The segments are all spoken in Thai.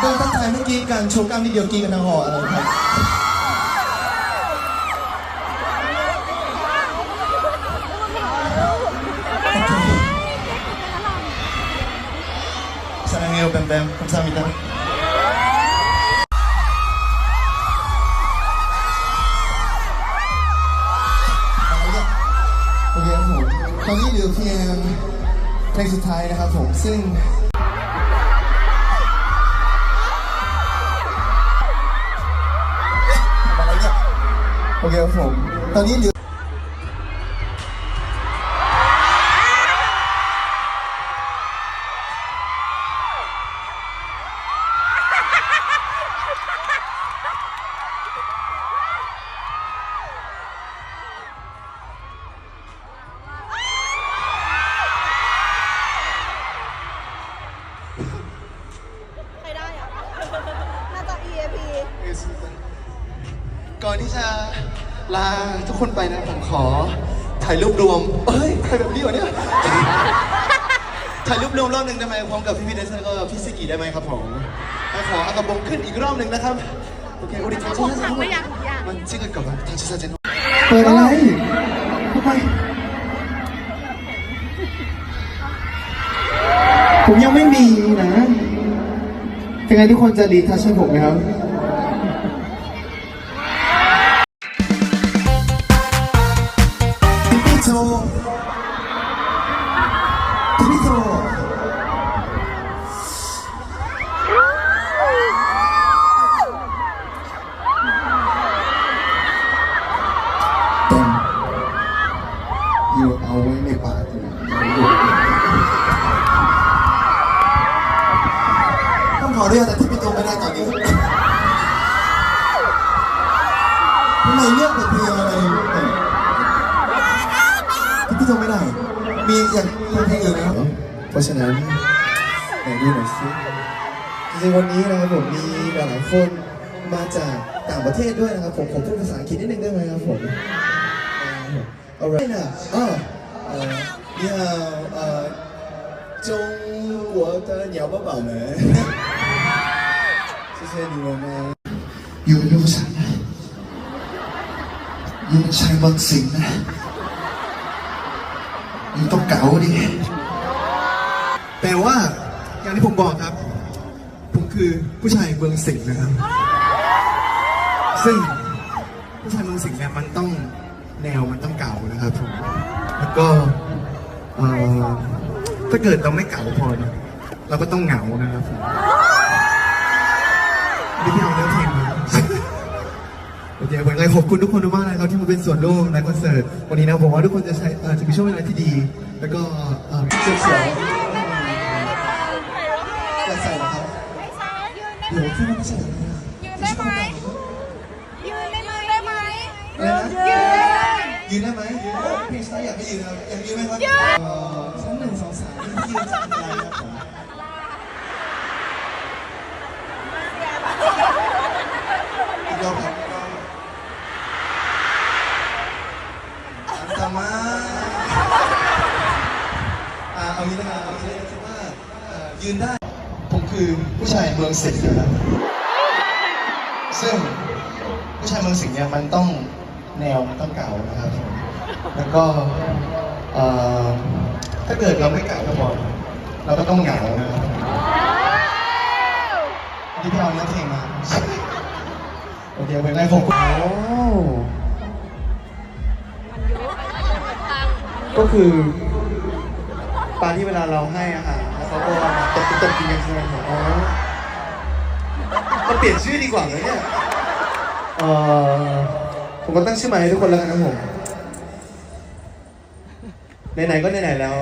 เดินทักทายเมื่อกี้การโชว์กล้ามนิดเดียวกินกันทั้งหออะไรครับสารังเอลแบมแบคำสามิตาโอเครับตอนนี้เหลือเพียงเพลงสุดท้ายนะครับผมซึ่ง โอเคครับผม ตอนนี้เหลือ ทุกคนไปนะผมขอถ่ายรูปรวม เอ้ยถ่ายแบบนี้เหรอเนี่ย ถ่ายรูปรวมรอบหนึ่งได้ไหมพร้อมกับพี่พีเดซแล้วก็พี่ซิกิได้ไหมครับผมแล้วขอเอากระบงขึ้นอีกรอบหนึ่งนะครับ โอเคอุดิทันชิซาเจนมันชื่อกับทันชิซาเจนเปิดอะไรทำไมผมยังไม่มีนะ เป็นไงทุกคนจะรีทัชให้ผมไหมครับ ไมเลือกแต่เพลงอะไรเนี่ย พี่โจไม่ได้ มีอย่างเพลงอื่นไหมครับ เพราะฉะนั้นไหนดูหน่อยสิจริงๆวันนี้นะครับผมมีหลายๆคนมาจากต่างประเทศด้วยนะครับผมผมพูดภาษาอังกฤษนิดนึงได้ไหมครับผมเอาไรนะอ๋อ呃你好呃中国的鸟宝宝们谢谢你们呢อยู่อ ยู่ภาษาไหนอยู่ใช้บางสิ่งนะมึงต้องเก๋าดิแปลว่าอย่างที่ผมบอกครับ ผมคือผู้ชายเมืองสิงห์นะครับ ซึ่งผู้ชายเมืองสิงห์เนี่ยมันต้องแนวมันต้องเก่านะครับผมแล้วก็เอ่อถ้าเกิดเราไม่เก่าพอเนี่ยเราก็ต้องเหงานะครับผมนี่พี่เอาเนื้อเพลง มาโอเควันนี้ขอบคุณทุกคนมากๆนะครับที่มาเป็นส่วนร่วมในคอนเสิร์ตวันนี้นะผมว่าทุกคนจะใช้เอ่อจะมีช่วงเวลาที่ดี แล้วก็เอ่อเสียวเสียจะใส่เหรอครับยวพี่ไม่ใส่เหรอยืนได้ไหมยืนได้ไหมได้ไหมอะไรนะยืนยืนได้ไหมยืนโอ้พี่สไตล์อยากให้ยืนครับอยากยืนไหมครับ เอางี้นะครับเอางี้คิดว่าเอ่อยืนได้ ผมคือผู้ชายเมืองสิงห์นะครับซึ่งผู้ชายเมืองสิงห์เนี่ยมันต้องแนวมันต้องเก่านะครับผมแล้วก็เอ่อถ้าเกิดเราไม่เก่าก็พอเราก็ต้องเหงานะครับนี่พี่เอาเนื้อเพลงมาโอเคเป็นไรผมโอ้ก็คือ ปลาที่เวลาเราให้อาหารแล้วเขาก็ตบตบกินกันใช่ไหมครับอ๋อเราเปลี่ยนชื่อดีกว่าเลยเนี่ยเออผมก็ตั้งชื่อใหม่ให้ทุกคนแล้วกันนะผมไหนๆก็ไหนๆแล้ว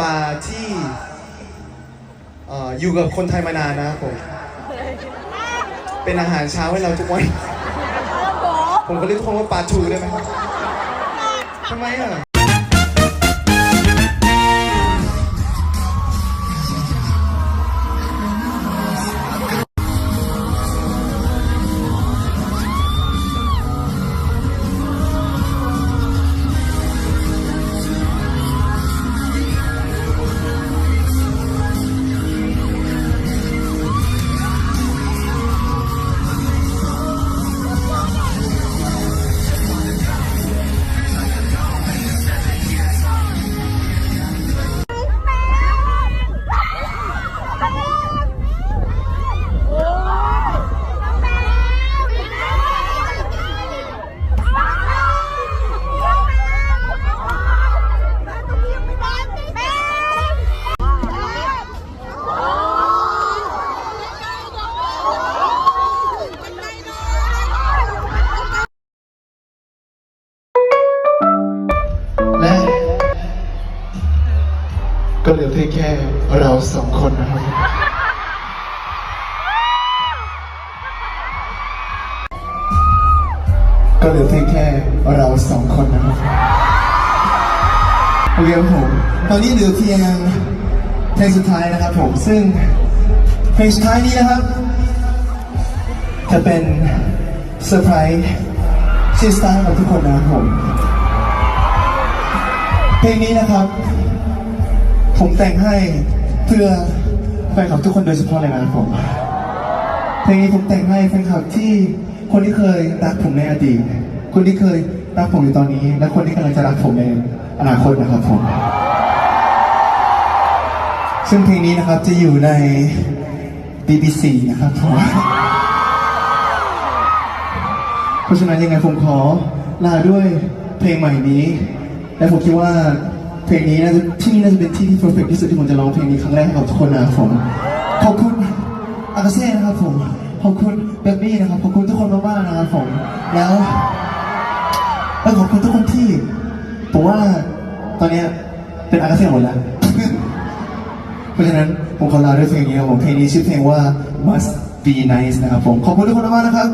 ปลาที่เอ่ออยู่กับคนไทยมานานนะครับผม เป็นอาหารเช้าให้เราทุกวันผมก็เรียกทุกคนว่าปลาทูได้ไหมครับทำไมอะ ราสองคนนะครับก็เหลือเพียงแค่เราสองคนนะครับเรียนผมตอนนี้เหลือเพียงเพลงสุดท้ายนะครับผมซึ่งเพลงสุดท้ายนี้นะครับ จะเป็นเซอร์ไพรส์ชื่อสไตล์กับทุกคนนะครับผมเพลงนี้นะครับ ผมแต่งให้ เพื่อแฟนคลับทุกคนโดยเฉพาะเลยนะครับผมเพลงนี้ผมแต่งให้แฟนคลับที่คนที่เคยรักผมในอดีตคนที่เคยรักผมในตอนนี้ และคนที่กำลังจะรักผมในอนาคตนะครับผม ซึ่งเพลงนี้นะครับจะอยู่ใน BBC นะครับผมเพราะฉะนั้นยังไงผมขอลาด้วยเพลงใหม่นี้ และผมคิดว่า เพลงนี้นะที่นี่น่าจะเป็นที่ที่ perfect ที่สุดที่ผมจะร้องเพลงนี้ครั้งแรกให้กับทุกคนนะครับผมขอบคุณอากาเซ่นะครับผมขอบคุณเบบบี้นะครับขอบคุณทุกคนมากๆนะครับผมแล้วเออขอบคุณทุกคนที่ผมว่าตอนนี้เป็นอากาเซ่หมดแล้ว เพราะฉะนั้นผมขอลาด้วยเพลงนี้ครับผมเพลงนี้ชื่อเพลงว่า must be nice นะครับผมขอบคุณทุกคนมากๆนะครับ